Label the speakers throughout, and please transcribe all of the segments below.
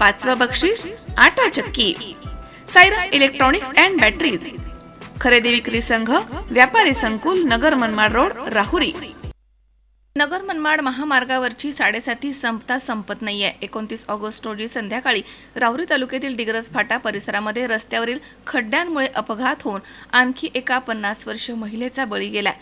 Speaker 1: पाचवं बक्षीस आटा चक्की. Saira electronics and batteries. खरेदी विक्री संघ व्यापारी संकुल नगर मनमाड रोड राहुरी. नगर मनमाड महामार्गावरची साडेसाती संपता संपत नाहीये. एकोणतीस ऑगस्ट रोजी संध्याकाळी राहुरी तालुक्यातील डिग्रज फाटा परिसरामध्ये रस्त्यावरील खड्ड्यांमुळे अपघात होऊन आणखी एका पन्नास वर्ष महिलेचा बळी गेलाय.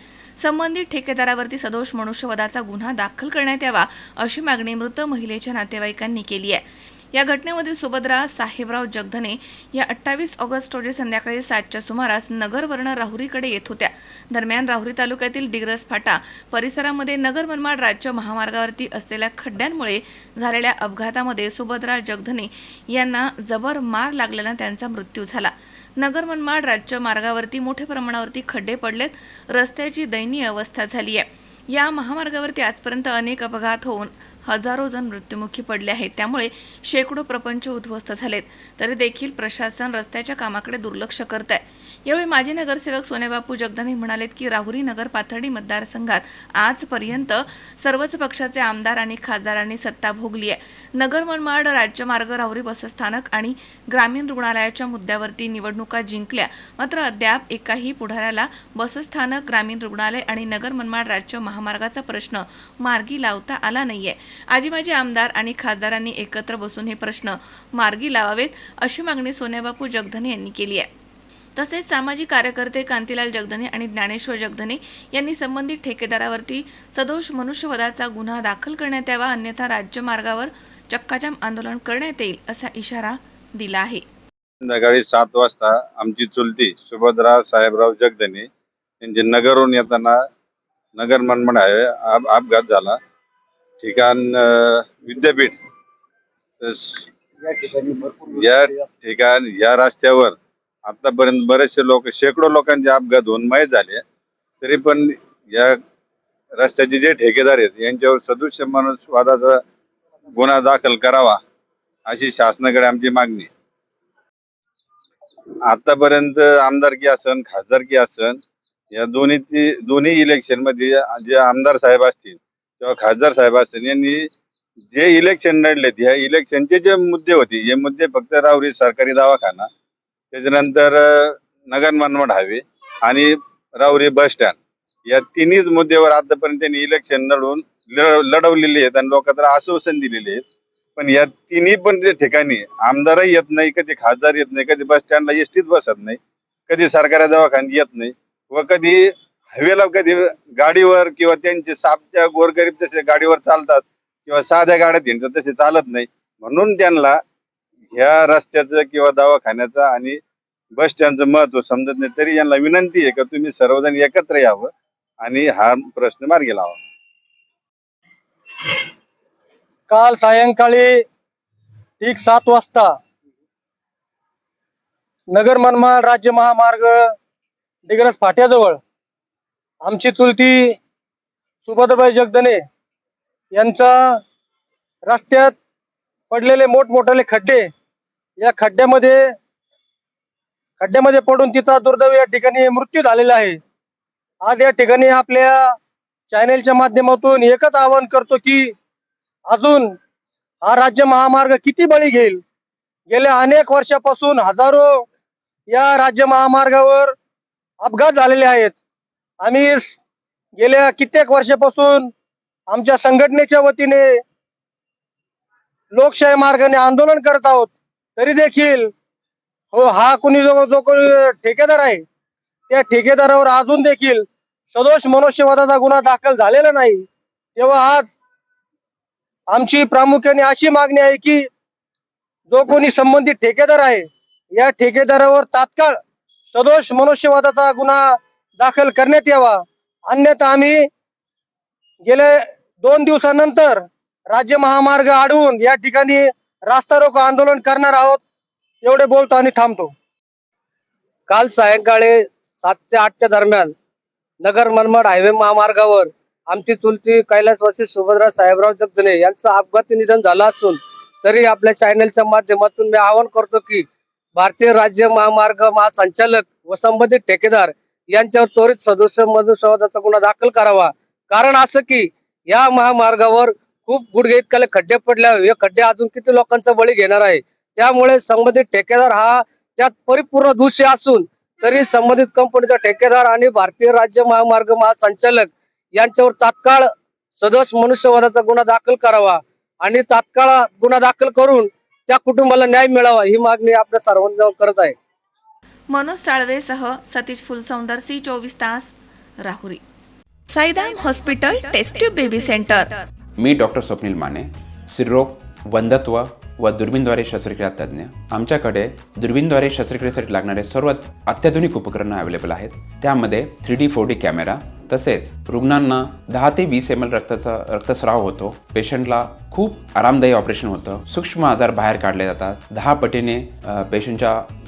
Speaker 1: संबंधित ठेकेदारावरती सदोष मनुष्यवधाचा गुन्हा दाखल करण्यात यावा अशी मागणी मृत महिलेच्या नातेवाईकांनी केली आहे. या घटनेमध्ये सुभद्रा साहेबराव जगधने या अठ्ठावीस ऑगस्ट रोजी संध्याकाळी सातच्या सुमारास नगरवर्ण राहुरीकडे येत होत्या. दरम्यान राहुरी तालुक्यातील डिग्रस फाटा परिसरामध्ये नगर मनमाड राज्य महामार्गावरती असलेल्या खड्ड्यांमुळे झालेल्या अपघातामध्ये सुभद्रा जगधने यांना जबर मार लागल्यानं त्यांचा मृत्यू झाला. नगर मनमाड राज्य मार्गावरती मोठ्या प्रमाणावरती खड्डे पडलेत. रस्त्याची दयनीय अवस्था झाली आहे या महामार्गावरती आजपर्यंत अनेक अपघात होऊन हजारो जण मृत्युमुखी पडले आहेत. त्यामुळे शेकडो प्रपंच उद्ध्वस्त झालेत. तरी देखील प्रशासन रस्त्याच्या कामाकडे दुर्लक्ष करत आहे यावेळी माजी नगरसेवक सोनेबापू जगदाने म्हणालेत की राहुरी नगर पाथर्डी मतदारसंघात आजपर्यंत सर्वच पक्षाचे आमदार आणि खासदारांनी सत्ता भोगली आहे नगर मनमाड राज्यमार्ग राहुरी बसस्थानक आणि ग्रामीण रुग्णालयाच्या मुद्द्यावरती निवडणुका जिंकल्या. मात्र अद्याप एकाही पुढाऱ्याला बसस्थानक ग्रामीण रुग्णालय आणि नगर मनमाड राज्य महामार्गाचा प्रश्न मार्गी लावता आला नाहीये. आजी माजी आमदार आणि खासदारांनी एकत्र बसून हे प्रश्न मार्गी लावावेत अशी मागणी सोन्याबापू जगधने यांनी केली आहे. तसेच सामाजिक कार्यकर्ते कांतीलाल जगधने आणि ज्ञानेश्वर जगधने यांनी संबंधित ठेकेदारावरती सदोष मनुष्यवधाचा गुन्हा दाखल करण्यात यावा अन्यथा राज्यमार्गावर चक्काजाम आंदोलन करण्यात येईल असा इशारा दिला आहे.
Speaker 2: संध्याकाळी सात वाजता आमची चुलती सुभद्रा साहेबराव जगदने यांचे नगरहून येताना नगर मनमड आहे अपघात झाला. ठिकाण विद्यापीठ.
Speaker 3: या ठिकाणी
Speaker 2: या रस्त्यावर आतापर्यंत बरेचसे लोक शेकडो लोकांचे अपघात होऊन मयत झाले. तरी पण या रस्त्याचे जे ठेकेदार आहेत यांच्यावर सदृश्य मनुष्यवादाचा गुन्हा दाखल करावा अशी शासनाकडे आमची मागणी. आतापर्यंत आमदारकी असन खासदारकी असन या दोन्ही दोन्ही इलेक्शनमध्ये जे आमदार साहेब असतील किंवा खासदार साहेब असतील यांनी जे इलेक्शन लढलेत ह्या इलेक्शनचे जे मुद्दे होते हे मुद्दे फक्त राहुरी सरकारी दवाखाना त्याच्यानंतर अं, नगर मनमाड हवे आणि राहुरी बस स्टँड या तिन्हीच मुद्द्यावर आतापर्यंत त्यांनी इलेक्शन लढवून लढवलेले आहेत आणि लोकांना आश्वासन दिलेले आहेत. पण या तिन्ही पण जे ठिकाणी आमदारही येत नाही कधी खासदार येत नाही कधी बस स्टँडला एसटीत बसत नाही कधी सरकारी दवाखान्यात येत नाही व कधी हवेला कधी गाडीवर किंवा त्यांचे सापच्या गोरगरीब तसे गाडीवर चालतात किंवा साध्या गाड्यात हिंडतात तसे चालत नाही. म्हणून त्यांना ह्या रस्त्याचं किंवा दवाखान्याचं आणि बस स्टँडचं महत्त्व समजत नाही तरी यांना विनंती आहे का तुम्ही सर्वजण एकत्र यावं आणि हा प्रश्न मार्गी लावा.
Speaker 3: काल सायंकाळी एक सात वाजता नगर मनमाड राज्य महामार्ग दिग्रस फाट्याजवळ आमची चुलती सुभद्रबाई जगदने यांचा रस्त्यात पडलेले मोठमोठाले खड्डे या खड्ड्यामध्ये खड्ड्यामध्ये पडून तिचा दुर्दैव या ठिकाणी मृत्यू झालेला आहे. आज या ठिकाणी आपल्या चॅनेलच्या माध्यमातून एकच आवाहन करतो की अजून हा राज्य महामार्ग किती बळी घेईल? गेल्या अनेक वर्षापासून हजारो या राज्य महामार्गावर अपघात झालेले आहेत. आम्ही गेल्या कित्येक वर्षापासून आमच्या संघटनेच्या वतीने लोकशाही मार्गाने आंदोलन करत आहोत तरी देखील हो हा कोणी जो जो कोणी ठेकेदार आहे त्या ठेकेदारावर अजून देखील सदोष मनुष्यवादाचा गुन्हा दाखल झालेला नाही. तेव्हा आज आमची प्रामुख्याने अशी मागणी आहे की जो कोणी संबंधित ठेकेदार आहे या ठेकेदारावर तात्काळ सदोष मनुष्यवादाचा गुन्हा दाखल करण्यात यावा. अन्यथा आम्ही गेल्या दोन दिवसानंतर राज्य महामार्ग अडवून या ठिकाणी रास्ता रोको आंदोलन करणार आहोत
Speaker 4: एवढे बोलतो आणि थांबतो. काल सायंकाळी सात ते आठच्या दरम्यान नगर मनमाड हायवे महामार्गावर आमची चुलती कैलासवासी सुभद्रा साहेबराव जगदने यांचं अपघाती निधन झालं असून तरी आपल्या चॅनलच्या माध्यमातून मी आवाहन करतो की भारतीय राज्य महामार्ग महासंचालक व संबंधित ठेकेदार यांच्यावर त्वरित सदस्य मधुसंवादाचा गुन्हा दाखल करावा. कारण असं की या महामार्गावर खूप गुडघे इतकाले खड्डे पडल्या हे खड्डे अजून किती लोकांचा बळी घेणार आहे? त्यामुळे संबंधित ठेकेदार हा त्यात परिपूर्ण दोषी असून तरी संबंधित कंपनीचा ठेकेदार आणि भारतीय राज्य महामार्ग महासंचालक यांच्यावर तात्काळ सदोष मनुष्यवादाचा गुन्हा दाखल करावा आणि तात्काळ गुन्हा दाखल करून त्या कुटुंबाला न्याय मिळावा ही मागणी आपल्या सर्वांना करत आहे.
Speaker 1: मनोज साळवेसह सतीश फुलसौंदर सी चोवीस तास Rahuri. Saidam hospital test tube baby centre.
Speaker 5: मी डॉक्टर स्वप्नील माने स्त्रीरोग वंधत्व व दुर्बीनद्वारे शस्त्रक्रिया तज्ज्ञ. आमच्याकडे दुर्बीनद्वारे शस्त्रक्रियेसाठी लागणारे सर्व अत्याधुनिक उपकरणं अवेलेबल आहेत. त्यामध्ये three D four D camera तसेच रुग्णांना दहा ते वीस एम एल रक्ताचा रक्तस्राव होतो. पेशंटला खूप आरामदायी ऑपरेशन होतं. सूक्ष्म आजार बाहेर काढले जातात. दहा पटीने पेशंटच्या